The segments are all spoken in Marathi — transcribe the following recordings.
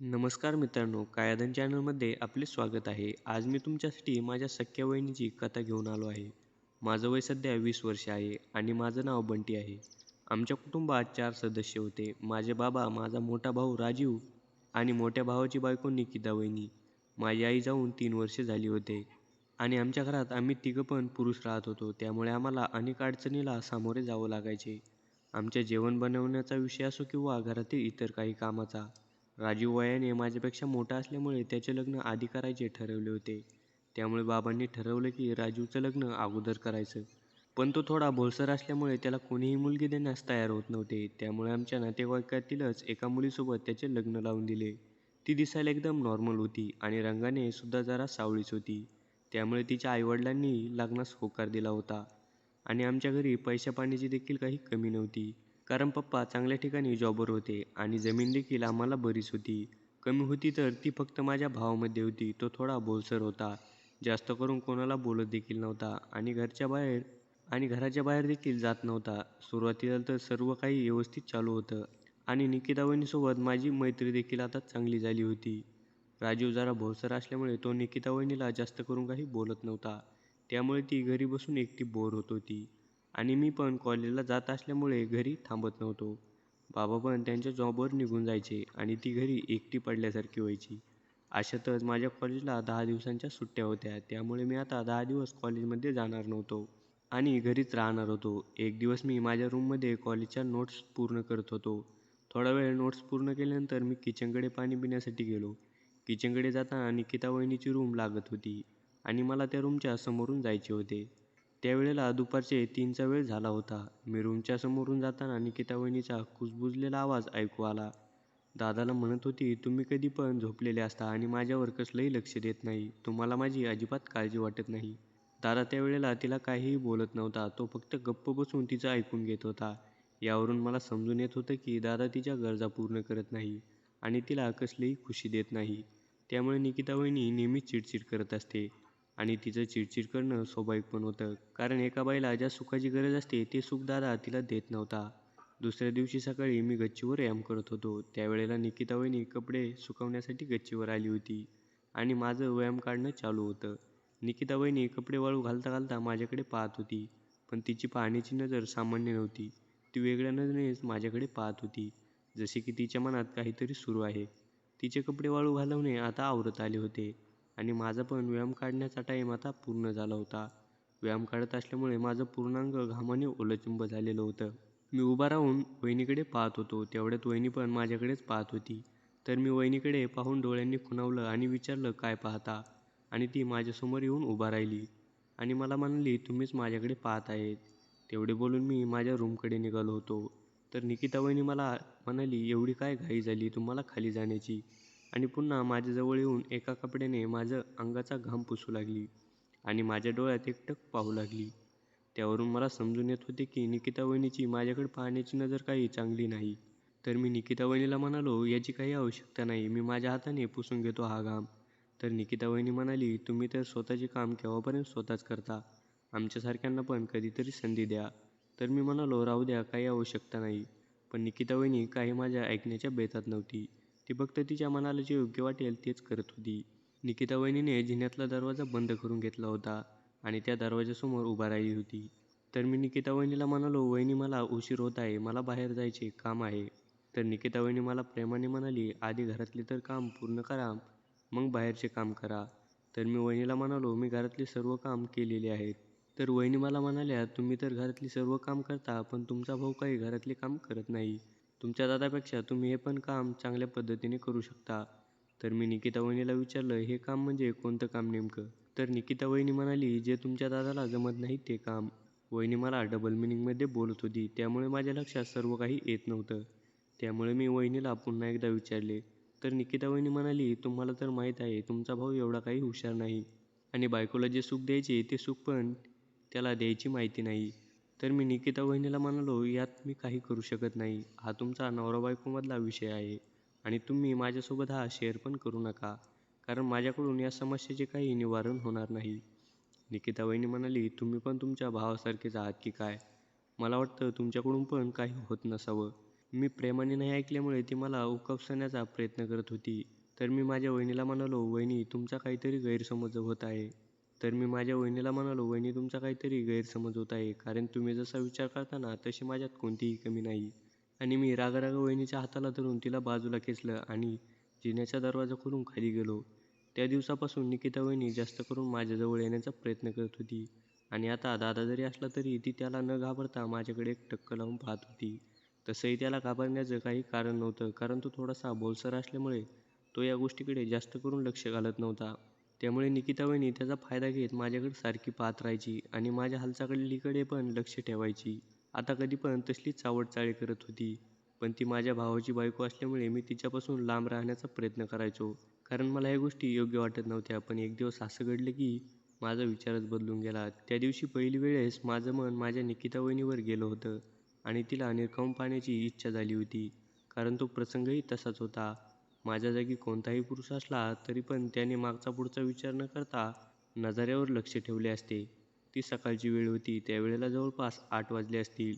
नमस्कार मित्रांनो कायाधन चॅनलमध्ये आपले स्वागत आहे. आज मी तुमच्यासाठी माझ्या सख्या वहिनीची कथा घेऊन आलो आहे. माझं वय सध्या वीस वर्ष आहे आणि माझं नाव बंटी आहे. आमच्या कुटुंबात चार सदस्य होते. माझे बाबा माझा मोठा भाऊ राजीव आणि मोठ्या भावाची बायको निकिता वहिनी. माझी आई जाऊन तीन वर्षे झाली होते आणि आमच्या घरात आम्ही तिघं पण पुरुष राहत होतो. त्यामुळे आम्हाला अनेक अडचणीला सामोरे जावं लागायचे. आमच्या जेवण बनवण्याचा विषय असो किंवा घरातील इतर काही कामाचा राजीव वयाने माझ्यापेक्षा मोठा असल्यामुळे त्याचे लग्न आधी करायचे ठरवले होते. त्यामुळे बाबांनी ठरवलं की राजूचं लग्न अगोदर करायचं. पण तो थोडा भोळसर असल्यामुळे त्याला कोणीही मुलगी देण्यास तयार होत नव्हते. त्यामुळे आमच्या नातेवाईकातीलच एका मुलीसोबत त्याचे लग्न लावून दिले. ती दिसायला एकदम नॉर्मल होती आणि रंगाने सुद्धा जरा सावळीच होती. त्यामुळे तिच्या आईवडिलांनी लग्नास होकार दिला होता. आणि आमच्या घरी पैशापाण्याची देखील काही कमी नव्हती. कारण पप्पा चांगल्या ठिकाणी जॉबवर होते आणि जमीन देखील आम्हाला बरीच होती. कमी होती तर ती फक्त माझ्या भावामध्ये होती. तो थोडा बोलसर होता. जास्त करून कोणाला बोलत देखील नव्हता आणि घरच्या बाहेर आणि घराच्या बाहेर देखील जात नव्हता. सुरुवातीला तर सर्व काही व्यवस्थित चालू होतं आणि निकिता वहिनीसोबत माझी मैत्री देखील आता चांगली झाली होती. राजीव जरा भोसर असल्यामुळे तो निकिता वहिनीला जास्त करून काही बोलत नव्हता. त्यामुळे ती घरी बसून एकटी बोर होत होती. आणि मी पण कॉलेजला जात असल्यामुळे घरी थांबत नव्हतो. बाबा पण त्यांच्या जॉबवर निघून जायचे आणि ती घरी एकटी पडल्यासारखी व्हायची. अशातच माझ्या कॉलेजला दहा दिवसांच्या सुट्ट्या होत्या त्यामुळे मी आता दहा दिवस कॉलेजमध्ये जाणार नव्हतो आणि घरीच राहणार होतो. एक दिवस मी माझ्या रूममध्ये कॉलेजच्या नोट्स पूर्ण करत होतो. थोडा वेळ नोट्स पूर्ण केल्यानंतर मी किचनकडे पाणी पिण्यासाठी गेलो. किचनकडे जाताना निकिता वहिनीची रूम लागत होती आणि मला त्या रूमच्या समोरून जायचे होते. त्यावेळेला दुपारचे तीनचा वेळ झाला होता. मी रूमच्या समोरून जाताना निकिता वहिनीचा कुजबुजलेला आवाज ऐकू आला. दादाला म्हणत होती तुम्ही कधी पण झोपलेले असता आणि माझ्यावर कसलंही लक्ष देत नाही. तुम्हाला माझी अजिबात काळजी वाटत नाही. दादा त्यावेळेला तिला काहीही बोलत नव्हता. तो फक्त गप्प बसून तिचं ऐकून घेत होता. यावरून मला समजून येत होतं की दादा तिच्या गरजा पूर्ण करत नाही आणि तिला कसलीही खुशी देत नाही. त्यामुळे निकिता वहिनी नेहमीच चिडचिड करत असते. आणि तिचं चिडचिड करणं स्वाभाविक पण होतं. कारण एका बाईला ज्या सुखाची गरज असते ते सुख दादा तिला देत नव्हता. दुसऱ्या दिवशी सकाळी मी गच्चीवर व्यायाम करत होतो. त्यावेळेला निकिता वहिनी कपडे सुकवण्यासाठी गच्चीवर आली होती आणि माझं व्यायाम काढणं चालू होतं. निकिता वहिनी कपडे वाळू घालता घालता माझ्याकडे पाहत होती पण तिची पाहण्याची नजर सामान्य नव्हती. ती वेगळ्या नजरेनेच माझ्याकडे पाहत होती जसे की तिच्या मनात काहीतरी सुरू आहे. तिचे कपडे वाळू घालवणे आता आवरत आले होते. आणि माझा पण व्यायाम काढण्याचा टाईम आता पूर्ण झाला होता. व्यायाम काढत असल्यामुळे माझं पूर्णांग घामाने ओलचिंब झालेलं होतं. मी उभा राहून वहिनीकडे पाहत होतो. तेवढ्यात वहिनी पण माझ्याकडेच पाहत होती. तर मी वहिनीकडे पाहून डोळ्यांनी खुणावलं आणि विचारलं काय पाहता? आणि ती माझ्यासमोर येऊन उभा राहिली आणि मला म्हणाली तुम्हीच माझ्याकडे पाहत आहेत. तेवढे बोलून मी माझ्या रूमकडे निघालो होतो. तर निकिता वहिनी मला म्हणाली एवढी काय घाई झाली? तुम्हाला खाली जाण्याची. आणि पुन्हा माझ्याजवळ येऊन एका कपड्याने माझं अंगाचा घाम पुसू लागली आणि माझ्या डोळ्यात एकटक पाहू लागली. त्यावरून मला समजून येत होते की निकिता वहिनीची माझ्याकडे पाहण्याची नजर काही चांगली नाही. तर मी निकिता वहिनीला म्हणालो याची काही आवश्यकता नाही मी माझ्या हाताने पुसून घेतो हा घाम. तर निकिता वहिनी म्हणाली तुम्ही तर स्वतःचे काम केव्हापर्यंत स्वतःच करता? आमच्यासारख्यांना पण कधीतरी संधी द्या. तर मी म्हणालो राहू द्या काही आवश्यकता नाही. पण निकिता वहिनी काही माझ्या ऐकण्याच्या बेतात नव्हती. ती फक्त तिच्या मनाला जे योग्य वाटेल तेच करत होती. निकिता वहिनीने जिन्यातला दरवाजा बंद करून घेतला होता आणि त्या दरवाजासमोर उभा राहिली होती. तर मी निकिता वहिनीला म्हणालो वहिनी मला उशीर होत आहे मला बाहेर जायचे काम आहे. तर निकिता वहिनी मला प्रेमाने म्हणाली आधी घरातले तर काम पूर्ण करा मग बाहेरचे काम करा. तर मी वहिनीला म्हणालो मी घरातले सर्व काम केलेले आहेत. तर वहिनी मला म्हणाल्या तुम्ही तर घरातली सर्व काम करता पण तुमचा भाऊ काही घरातले काम करत नाही. तुमच्या दादापेक्षा तुम्ही हे पण काम चांगल्या पद्धतीने करू शकता. तर मी निकिता वहिनीला विचारलं हे काम म्हणजे कोणतं काम नेमकं? तर निकिता वहिनी म्हणाली जे तुमच्या दादाला जमत नाही ते काम. वहिनी मला डबल मिनिंगमध्ये बोलत होती त्यामुळे माझ्या लक्षात सर्व काही येत नव्हतं. त्यामुळे मी वहिनीला पुन्हा एकदा विचारले. तर निकिता वहिनी म्हणाली तुम्हाला तर माहीत आहे तुमचा भाऊ एवढा काही हुशार नाही. आणि बायकोला जे सुख द्यायचे ते सुख पण त्याला द्यायची माहिती नाही. तर मी निकिता वहिनीला म्हणालो यात मी काही करू शकत नाही. हा तुमचा नवरा बायकोमधला विषय आहे आणि तुम्ही माझ्यासोबत हा शेअर पण करू नका कारण माझ्याकडून या समस्येचे काही निवारण होणार नाही. निकिता वहिनी म्हणाली तुम्ही पण तुमच्या भावासारखेच आहात की काय? मला वाटतं तुमच्याकडून पण काही होत नसावं. मी प्रेमाने नाही ऐकल्यामुळे ती मला उकपसण्याचा प्रयत्न करत होती. तर मी माझ्या वहिनीला म्हणालो वहिनी तुमचा काहीतरी गैरसमज होत आहे. तर मी माझ्या वहिनीला म्हणालो वहिनी तुमचा काहीतरी गैरसमज होत आहे. कारण तुम्ही जसा विचार करता ना तशी माझ्यात कोणतीही कमी नाही. आणि मी रागारागा वहिनीच्या हाताला धरून तिला बाजूला खेचलं आणि जिन्याचा दरवाजा खोलून खाली गेलो. त्या दिवसापासून निकिता वहिनी जास्त करून माझ्याजवळ येण्याचा प्रयत्न करत होती. आणि आता दादा जरी असला तरी ती त्याला न घाबरता माझ्याकडे एक टक्क लावून पाहत होती. तसंही त्याला घाबरण्याचं काही कारण नव्हतं. कारण तो थोडासा बोलसर असल्यामुळे तो या गोष्टीकडे जास्त करून लक्ष घालत नव्हता. त्यामुळे निकिता वहिनी त्याचा फायदा घेत माझ्याकडे सारखी पाहत राहायची आणि माझ्या हालचालीकडे पण लक्ष ठेवायची. आता कधी पण तसलीच चावडचाळी करत होती पण ती माझ्या भावाची बायको असल्यामुळे मी तिच्यापासून लांब राहण्याचा प्रयत्न करायचो. कारण मला ह्या गोष्टी योग्य वाटत नव्हत्या पण एक दिवस असं घडलं की माझा विचारच बदलून गेला. त्या दिवशी पहिली वेळेस माझं मन माझ्या निकिता वहिनीवर गेलं होतं आणि तिला निरखावून पाहण्याची इच्छा झाली होती कारण तो प्रसंगही तसाच होता. माझ्या जागी कोणताही पुरुष असला तरी पण त्याने मागचा पुढचा विचार न करता नजाऱ्यावर लक्ष ठेवले असते. ती सकाळची वेळ होती त्यावेळेला जवळपास आठ वाजले असतील.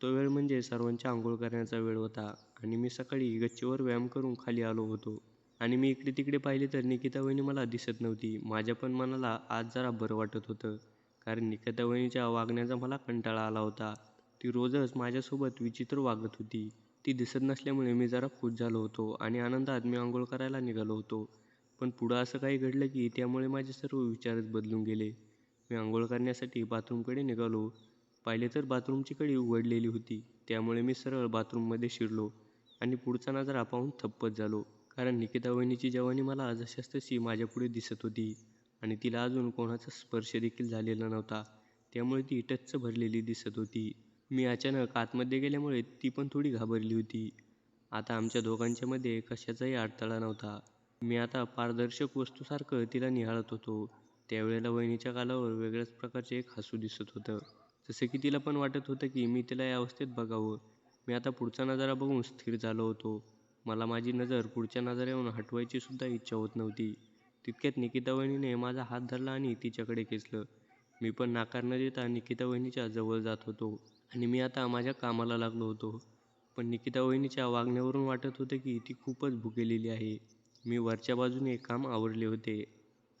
तो वेळ म्हणजे सर्वांच्या आंघोळ करण्याचा वेळ होता आणि मी सकाळी गच्चीवर व्यायाम करून खाली आलो होतो. आणि मी इकडे तिकडे पाहिले तर निकिता वहिनी मला दिसत नव्हती. माझ्या पण मनाला आज जरा बरं वाटत होतं कारण निकिता वहिनीच्या वागण्याचा मला कंटाळा आला होता. ती रोजच माझ्यासोबत विचित्र वागत होती. ती दिसत नसल्यामुळे मी जरा खुश झालो होतो आणि आनंदात मी आंघोळ करायला निघालो होतो. पण पुढं असं काही घडलं की त्यामुळे माझे सर्व विचारच बदलून गेले. मी आंघोळ करण्यासाठी बाथरूमकडे निघालो. पाहिले तर बाथरूमची कडी उघडलेली होती. त्यामुळे मी सरळ बाथरूममध्ये शिरलो आणि पुढचा नजारा पाहून थप्पच झालो. कारण निकिता वहिनीची जवानी मला जशास तशी माझ्यापुढे दिसत होती आणि तिला अजून कोणाचा स्पर्श देखील झालेला नव्हता. त्यामुळे ती टच्च भरलेली दिसत होती. मी अचानक आतमध्ये गेल्यामुळे ती पण थोडी घाबरली होती. आता आमच्या दोघांच्यामध्ये कशाचाही अडथळा नव्हता. मी आता पारदर्शक वस्तूसारखं तिला निहाळत होतो. त्यावेळेला वहिनीच्या गालावर वेगळ्याच प्रकारचे एक हसू दिसत होतं. जसे की तिला पण वाटत होतं की मी तिला या अवस्थेत बघावं. मी आता पुढचा नजारा बघून स्थिर झालो होतो. मला माझी नजर पुढच्या नजरेवरून हटवायची सुद्धा इच्छा होत नव्हती. तितक्यात निकिता वहिनीने माझा हात धरला आणि तिच्याकडे खेचलं. मी पण नाकार न देता निकिता वहिनीच्या जवळ जात होतो. आणि मी आता माझ्या कामाला लागलो होतो. पण निकिता वहिनीच्या वागण्यावरून वाटत होतं की ती खूपच भुकेलेली आहे. मी वरच्या बाजूने काम आवरले होते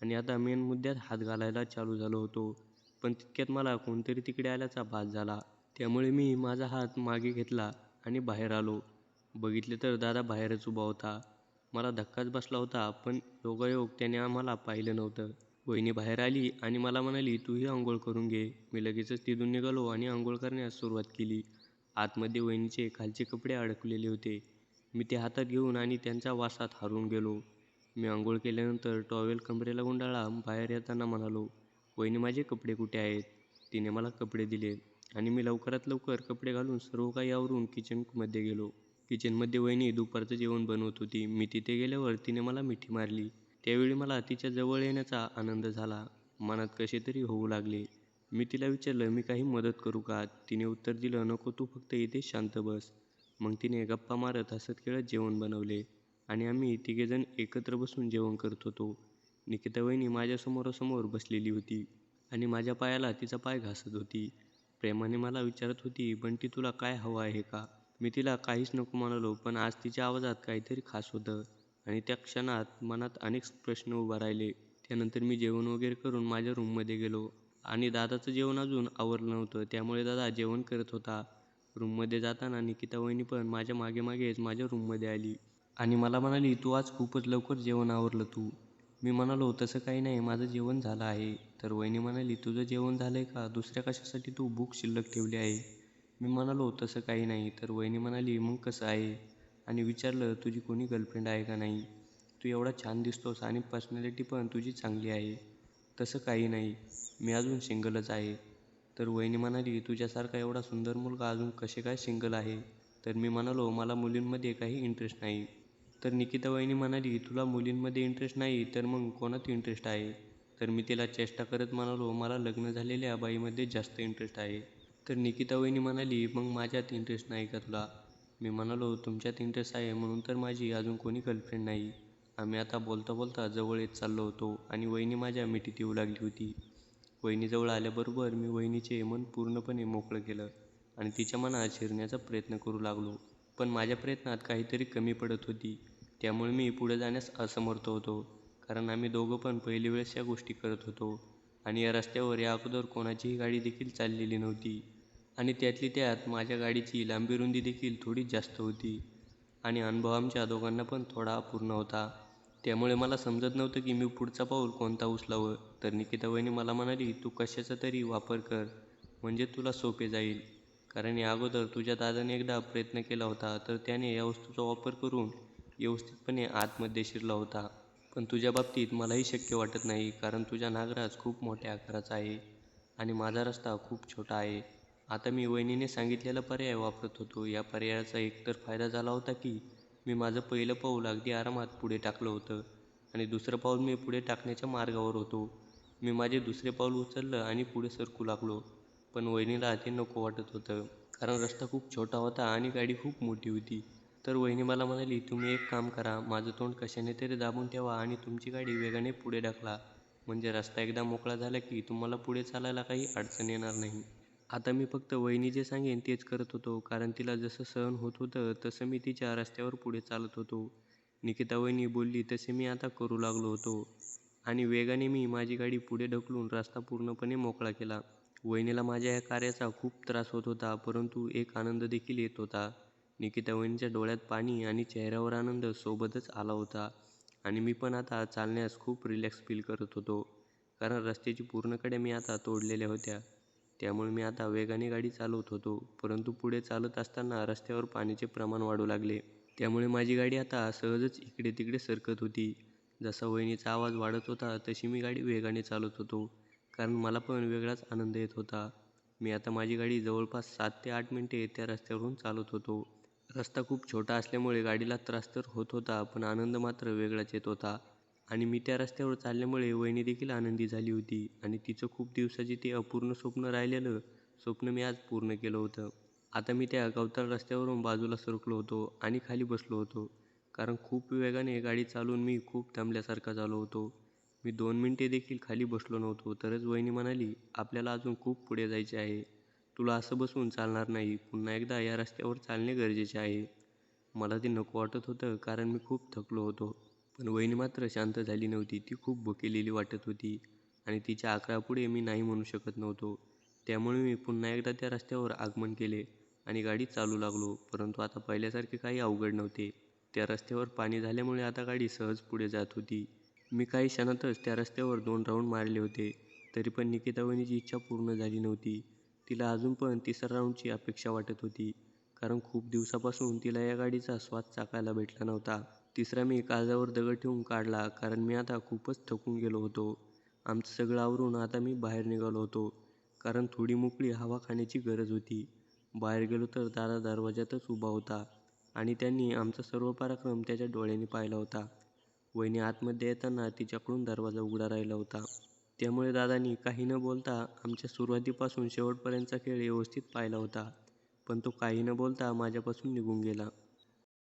आणि आता मेन मुद्द्यात हात घालायला चालू झालो होतो. पण तितक्यात मला कोणतरी तिकडे आल्याचा भास झाला. त्यामुळे मी माझा हात मागे घेतला आणि बाहेर आलो. बघितले तर दादा बाहेरच उभा होता. मला धक्काच बसला होता पण योगायोग त्याने आम्हाला पाहिलं नव्हतं. वहिनी बाहेर आली आणि मला म्हणाली तूही आंघोळ करून घे. मी लगेचच तिथून निघालो आणि आंघोळ करण्यास सुरुवात केली. आतमध्ये वहिनीचे खालचे कपडे अडकलेले होते. मी ते हातात घेऊन आणि त्यांच्या वासात हारून गेलो. मी आंघोळ केल्यानंतर टॉवेल कमरेला गुंडाळा बाहेर येताना म्हणालो वहिनी माझे कपडे कुठे आहेत? तिने मला कपडे दिले आणि मी लवकरात लवकर कपडे घालून सर्व काही आवरून किचनमध्ये गेलो. किचनमध्ये वहिनी दुपारचं जेवण बनवत होती. मी तिथे गेल्यावर तिने मला मिठी मारली. त्यावेळी मला तिच्या जवळ येण्याचा आनंद झाला. मनात कसे तरी होऊ लागले. मी तिला विचारलं मी काही मदत करू का? तिने उत्तर दिलं नको तू फक्त इथे शांत बस. मग तिने गप्पा मारत हसत खेळत जेवण बनवले आणि आम्ही तिघेजण एकत्र बसून जेवण करत होतो. निकिता वहिनी माझ्यासमोरासमोर बसलेली होती आणि माझ्या पायाला तिचा पाय घासत होती. प्रेमाने मला विचारत होती बंटी तुला काय हवं आहे का? मी तिला काहीच नको म्हणालो पण आज तिच्या आवाजात काहीतरी खास होतं. आणि त्या क्षणात मनात अनेक प्रश्न उभा राहिले. त्यानंतर मी जेवण वगैरे करून माझ्या रूममध्ये गेलो. आणि दादाचं जेवण अजून आवरलं नव्हतं. त्यामुळे दादा जेवण करत होता. रूममध्ये जाताना निकिता वहिनी पण माझ्या मागे मागेच माझ्या रूममध्ये आली. आणि मला म्हणाली तू आज खूपच लवकर जेवण आवरलं तू. मी म्हणालो तसं काही नाही माझं जेवण झालं आहे. तर वहिनी म्हणाली तुझं जेवण झालं आहे का? दुसऱ्या कशासाठी तू बुक शिल्लक ठेवली आहे? मी म्हणालो तसं काही नाही. तर वहिनी म्हणाली मग कसं आहे? आणि विचारलं तुझी कोणी गर्लफ्रेंड आहे का नाही? तू एवढा छान दिसतोस आणि पर्सनॅलिटी पण तुझी चांगली आहे. तसं काही नाही. मी अजून सिंगलच आहे. तर वहिनी म्हणाली तुझ्यासारखा एवढा सुंदर मुलगा अजून कसे काय सिंगल आहे? तर मी म्हणालो मला मुलींमध्ये काही इंटरेस्ट नाही. तर निकिता वहिनी म्हणाली तुला मुलींमध्ये इंटरेस्ट नाही तर मग कोणात इंटरेस्ट आहे? तर मी तिला चेष्टा करत म्हणालो मला लग्न झालेल्या बाईमध्ये जास्त इंटरेस्ट आहे. तर निकिता वहिनी म्हणाली मग माझ्यात इंटरेस्ट नाही का तुला? मी म्हणालो तुमच्यात इंटरेस्ट आहे म्हणून तर माझी अजून कोणी गर्लफ्रेंड नाही. आम्ही आता बोलता बोलता जवळ येत चाललो होतो आणि वहिनी माझ्या मिठीत येऊ लागली होती. वहिनीजवळ आल्याबरोबर मी वहिनीचे मन पूर्णपणे मोकळं केलं आणि तिच्या मनात शिरण्याचा प्रयत्न करू लागलो. पण माझ्या प्रयत्नात काहीतरी कमी पडत होती. त्यामुळे मी पुढे जाण्यास असमर्थ होतो कारण आम्ही दोघं पण पहिली वेळेस या गोष्टी करत होतो आणि या रस्त्यावर या अगोदर कोणाचीही गाडी देखील चाललेली नव्हती. आणि त्यातली त्यात माझ्या गाडीची लांबी रुंदी देखील थोडी जास्त होती आणि अनुभव आमच्या दोघांना पण थोडा अपूर्ण होता. त्यामुळे मला समजत नव्हतं की मी पुढचा पाऊल कोणता उचलावं. तर निकिता वहिनी मला म्हणाली तू कशाचा तरी वापर कर म्हणजे तुला सोपे जाईल. कारण या अगोदर तुझ्या दादाने एकदा प्रयत्न केला होता तर त्याने या वस्तूचा वापर करून व्यवस्थितपणे आतमध्ये शिरला होता. पण तुझ्या बाबतीत मलाही शक्य वाटत नाही कारण तुझा नागराज खूप मोठ्या आकाराचा आहे आणि माझा रस्ता खूप छोटा आहे. आता मी वहिनीने सांगितलेला पर्याय वापरत होतो. या पर्यायाचा एकतर फायदा झाला होता की मी माझं पहिलं पाऊल अगदी आरामात पुढे टाकलं होतं आणि दुसरं पाऊल मी पुढे टाकण्याच्या मार्गावर होतो. मी माझे दुसरे पाऊल उचललं आणि पुढे सरकू लागलो. पण वहिनीला ते नको वाटत होतं कारण रस्ता खूप छोटा होता आणि गाडी खूप मोठी होती. तर वहिनी मला म्हणाली तुम्ही एक काम करा माझं तोंड कशाने तरी दाबून ठेवा आणि तुमची गाडी वेगाने पुढे ढकला म्हणजे रस्ता एकदा मोकळा झाला की तुम्हाला पुढे चालायला काही अडचण येणार नाही. आता मी फक्त वहिनी जे सांगेन तेच करत होतो कारण तिला जसं सहन होत होतं तसं मी तिच्या रस्त्यावर पुढे चालत होतो. निकिता वहिनी बोलली तसे मी आता करू लागलो होतो. आणि वेगाने मी माझी गाडी पुढे ढकलून रस्ता पूर्णपणे मोकळा केला. वहिनीला माझ्या या कार्याचा खूप त्रास होत होता परंतु एक आनंद देखील येत होता. निकिता वहिनीच्या डोळ्यात पाणी आणि चेहऱ्यावर आनंद सोबतच आला होता. आणि मी पण आता चालण्यास खूप रिलॅक्स फील करत होतो कारण रस्त्याची पूर्ण मी आता तोडलेल्या होत्या. त्यामुळे मी आता वेगाने गाडी चालवत होतो. परंतु पुढे चालत असताना रस्त्यावर पाण्याचे प्रमाण वाढू लागले. त्यामुळे माझी गाडी आता सहजच इकडे तिकडे सरकत होती. जसा वहिनीचा आवाज वाढत होता तशी मी गाडी वेगाने चालवत होतो. कारण मला पण वेगळाच आनंद येत होता. मी आता माझी गाडी जवळपास सात ते आठ मिनिटे त्या रस्त्यावरून चालत होतो. रस्ता खूप छोटा असल्यामुळे गाडीला त्रास तर होत होता पण आनंद मात्र वेगळाच येत होता. आणि मी त्या रस्त्यावर चालल्यामुळे वहिनी देखील आनंदी झाली होती. आणि तिचं खूप दिवसाची ते अपूर्ण स्वप्न राहिलेलं स्वप्न मी आज पूर्ण केलं होतं. आता मी त्या गवताळ रस्त्यावरून बाजूला सरकलो होतो आणि खाली बसलो होतो. कारण खूप वेगाने गाडी चालवून मी खूप थांबल्यासारखा झालो होतो. मी दोन मिनिटे देखील खाली बसलो नव्हतो. तरच वहिनी म्हणाली आपल्याला अजून खूप पुढे जायचे आहे. तुला असं बसून चालणार नाही. पुन्हा एकदा या रस्त्यावर चालणे गरजेचे आहे. मला ते नको वाटत होतं कारण मी खूप थकलो होतो. पण वहिनी मात्र शांत झाली नव्हती. ती खूप भुकेलेली वाटत होती आणि तिच्या आकारापुढे मी नाही म्हणू शकत नव्हतो. त्यामुळे मी पुन्हा एकदा त्या रस्त्यावर आगमन केले आणि गाडी चालू लागलो परंतु आता पहिल्यासारखे काही अवघड नव्हते. त्या रस्त्यावर पाणी झाल्यामुळे आता गाडी सहज पुढे जात होती. मी काही क्षणातच त्या रस्त्यावर दोन राऊंड मारले होते तरी पण निकिता वहिनीची इच्छा पूर्ण झाली नव्हती. तिला अजून पण तिसऱ्या राऊंडची अपेक्षा वाटत होती कारण खूप दिवसापासून तिला या गाडीचा स्वाद चाकायला भेटला नव्हता. तिसरा मी काळजावर दगड ठेवून काढला कारण मी आता खूपच थकून गेलो होतो. आमचं सगळं आवरून आता मी बाहेर निघालो होतो कारण थोडी मोकळी हवा खाण्याची गरज होती. बाहेर गेलो तर दादा दरवाजातच उभा होता आणि त्यांनी आमचा सर्व पराक्रम त्याच्या डोळ्यांनी पाहिला होता. वहिनी आतमध्ये येताना तिच्याकडून दरवाजा उघडा राहिला होता. त्यामुळे दादानी काही न बोलता आमच्या सुरुवातीपासून शेवटपर्यंतचा खेळ व्यवस्थित पाहिला होता पण तो काही न बोलता माझ्यापासून निघून गेला.